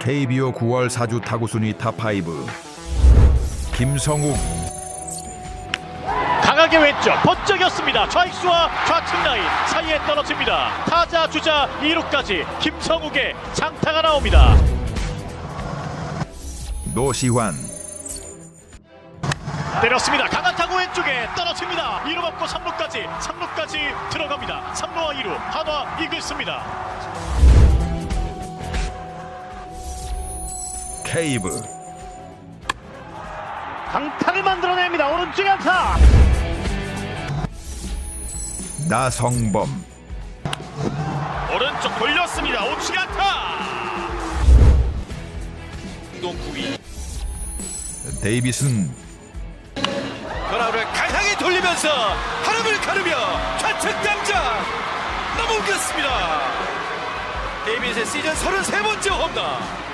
KBO 9월 사주 타구 순위 탑5 김성욱 강하게 왼쪽 번쩍였습니다. 좌익수와 좌측 라인 사이에 떨어집니다. 타자 주자 2루까지 김성욱의 장타가 나옵니다. 노시환 때렸습니다. 강한 타구 왼쪽에 떨어집니다. 2루 맞고 3루까지 3루까지 들어갑니다. 3루와 2루 한화 이글스입니다. 케이브 강타를 만들어냅니다. 오른쪽에 안타. 나성범 오른쪽 돌렸습니다. 우측 안타. 9위 데이비슨 변화를 강하게 돌리면서 하름을 가르며 좌측 당장 넘어오겠습니다. 데이빗의 시즌 33번째 홈런.